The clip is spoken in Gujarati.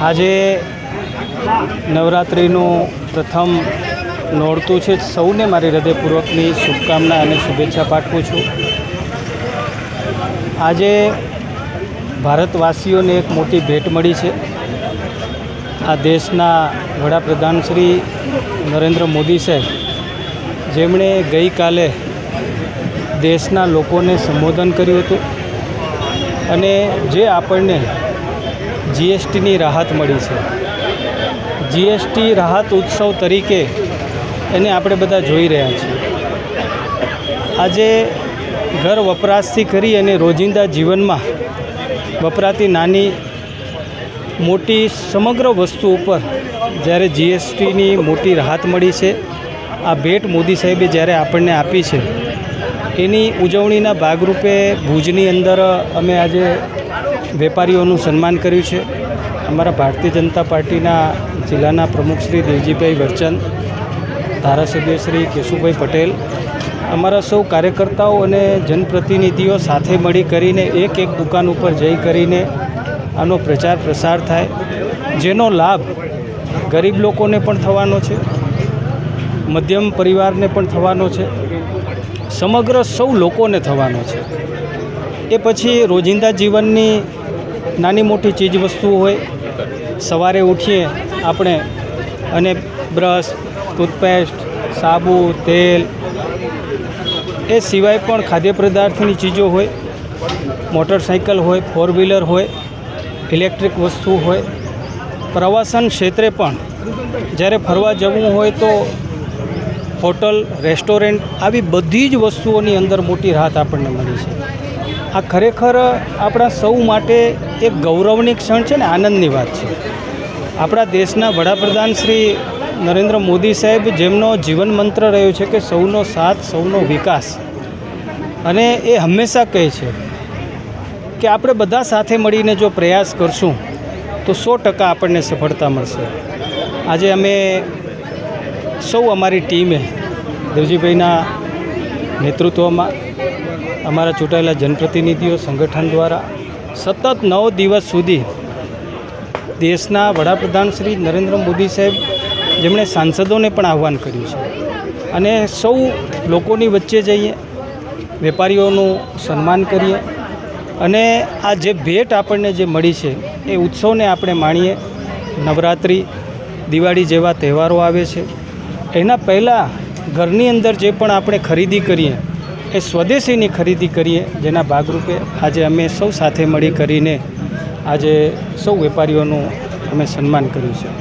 આજે નવરાત્રિનું પ્રથમ નોરતું છે. સૌને મારી હૃદયપૂર્વકની શુભકામના અને શુભેચ્છા પાઠવું છું. આજે ભારતવાસીઓને એક મોટી ભેટ મળી છે. આ દેશના વડાપ્રધાન શ્રી નરેન્દ્ર મોદી સાહેબ, જેમણે ગઈકાલે દેશના લોકોને સંબોધન કર્યું હતું અને જે આપણને જીએસટીની રાહત મળી છે. જીએસટી રાહત ઉત્સવ તરીકે એને આપણે બધા જોઈ રહ્યા છીએ. આજે ઘર વપરાશથી કરી અને રોજિંદા જીવનમાં વપરાતી નાની, મોટી સમગ્ર વસ્તુ ઉપર જ્યારે જીએસટીની મોટી રાહત મળી છે, આ ભેટ મોદી સાહેબે જ્યારે આપણને આપી છે, એની ઉજવણીના ભાગરૂપે ભુજની અંદર અમે આજે વેપારીઓનું સન્માન કર્યું છે. અમારા ભારતીય જનતા પાર્ટીના જિલ્લાના પ્રમુખ શ્રી દેવજીભાઈ વરચંદ ધારાસભ્ય શ્રી કેશુભાઈ પટેલ, અમારા સૌ કાર્યકર્તાઓ અને જનપ્રતિનિધિઓ સાથે મળી કરીને એક એક દુકાન ઉપર જઈ કરીને આનો પ્રચાર પ્રસાર થાય. જેનો લાભ ગરીબ લોકોને પણ થવાનો છે, મધ્યમ પરિવારને પણ થવાનો છે, સમગ્ર સૌ લોકોને થવાનો છે. એ પછી રોજિંદા જીવનની નાની મોટી ચીજવસ્તુઓ હોય, સવારે ઉઠીએ આપણે અને બ્રશ, ટૂથપેસ્ટ, સાબુ, તેલ, એ સિવાય પણ ખાદ્ય પદાર્થની ચીજો હોય મોટરસાઇકલ હોય, ફોર વ્હીલર હોય, ઇલેક્ટ્રિક વસ્તુ હોય. પ્રવાસન ક્ષેત્રે પણ જ્યારે ફરવા જવું હોય તો હોટલ, રેસ્ટોરન્ટ આવી બધી જ વસ્તુઓની અંદર મોટી રાહત આપણને મળી છે. આ ખરેખર આપણા સૌ માટે એક ગૌરવની ક્ષણ છે ને આનંદની વાત છે. આપણા દેશના વડાપ્રધાન શ્રી નરેન્દ્ર મોદી સાહેબ જેમનો જીવન મંત્ર રહ્યો છે કે સૌનો સાથ, સૌનો વિકાસ. અને એ હંમેશા કહે છે કે આપણે બધા સાથે મળીને જો પ્રયાસ કરશું, તો સો ટકા આપણને સફળતા મળશે. આજે અમે સૌ અમારી ટીમે દેવજીભાઈના નેતૃત્વમાં અમારા ચૂંટાયેલા જનપ્રતિનિધિઓ સંગઠન દ્વારા સતત નવ દિવસ સુધી દેશના વડાપ્રધાન શ્રી નરેન્દ્ર મોદી સાહેબ જેમણે સાંસદોને પણ આહ્વાન કર્યું છે. અને સૌ લોકોની વચ્ચે જઈએ, વેપારીઓનું સન્માન કરીએ અને આ જે ભેટ આપણને જે મળી છે એ ઉત્સવને આપણે માણીએ. નવરાત્રિ, દિવાળી જેવા તહેવારો આવે છે. એના પહેલાં ઘરની અંદર જે પણ આપણે ખરીદી કરીએ એ સ્વદેશીની ખરીદી કરીએ, જેના ભાગરૂપે આજે અમે સૌ સાથે મળી કરીને આજે સૌ વેપારીઓનું અમે સન્માન કર્યું છે.